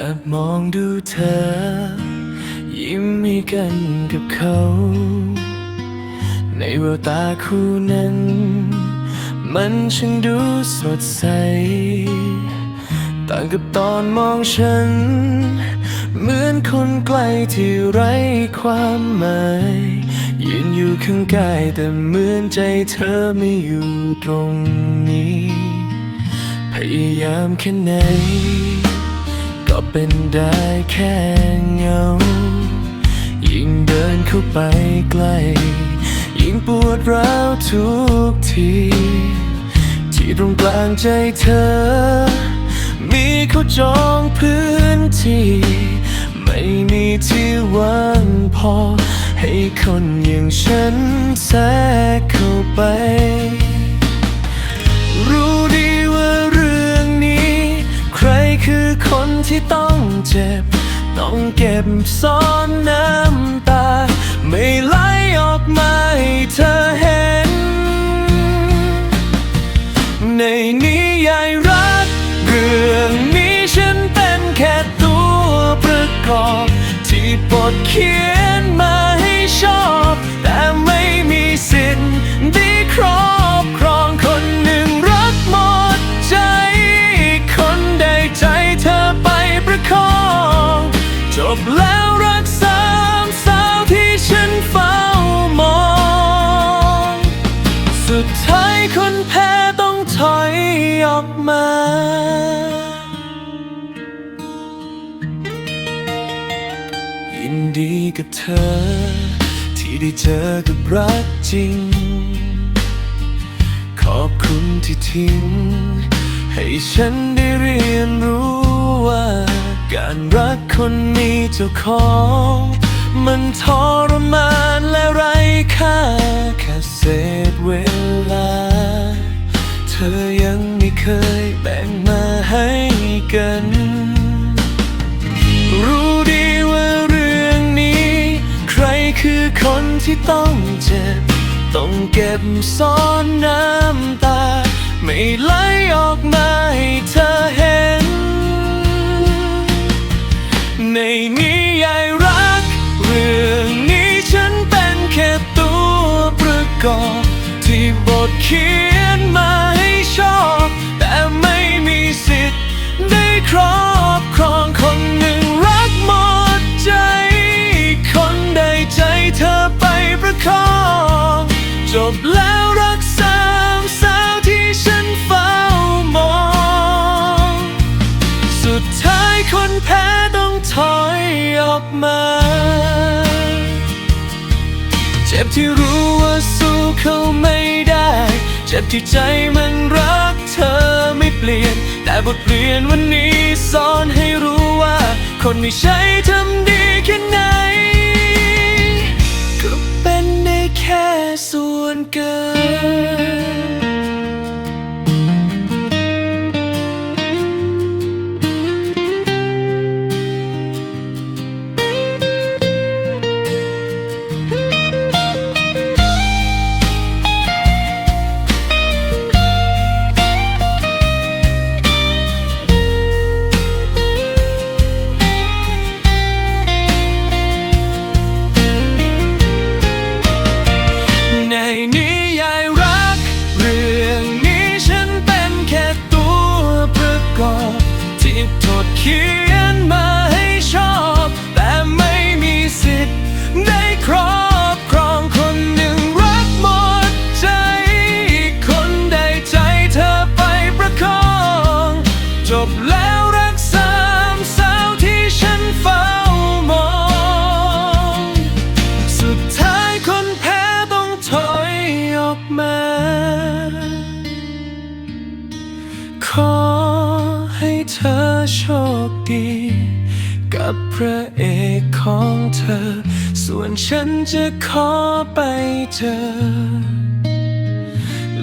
อบมองดูเธอ ยิ้มให้กันกับเขา ในแววตาคู่นั้น มันช่างดูสดใส ต่างกับตอนมองฉัน เหมือนคนไกลที่ไร้ความหมายยืนอยู่ข้างกายแต่เหมือนใจเธอไม่อยู่ตรงนี้ พยายามแค่ไหน ก็เป็นได้แค่เงา ยิ่งเดินเข้าไปใกล้ ยิ่งปวดร้าวทุกที ที่ตรงกลางใจเธอ มีเขาจองพื้นที่ ไม่มีที่ว่างพอ ให้คนอย่างฉันแทรกเข้าไป ที่ต้องเจ็บ ต้องเก็บซ่อนน้ำตา ไม่ไหลออกมาให้เธอเห็น ในนิยายรัก เรื่องนี้ฉันเป็นแค่ตัวประกอบ ที่บทเขียน ออกมายินดีกับเธอ ที่ได้เจอกับรักจริง ขอบคุณที่ทิ้ง ให้ฉันได้เรียนรู้ว่า การรักคนมีเจ้าของ มันทรมานและไร้ค่าแค่เศษเวลา กัน รู้ดีว่าเรื่องนี้ ใครคือคนที่ต้องเจ็บ ต้องเก็บซ่อนน้ำตา ไม่ไหลออกมาให้เธอเห็น ในนิยายรัก เรื่องนี้ฉันเป็นแค่ตัวประกอบที่บทเขียน อกมา เจ็บที่รู้ว่าสู้เขาไม่ได้ เจ็บที่ใจมันรักเธอไม่เปลี่ยน แต่บทเรียนวันนี้สอนให้รู้ว่า คนไม่ใช่ทำดีแค่ไหน ก็เป็นได้แค่ส่วนเกิน อโชคดี กับพระเอกของเธอ ส่วนฉันจะขอไปเจอ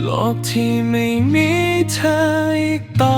โลกที่ไม่มีเธออีกต่อ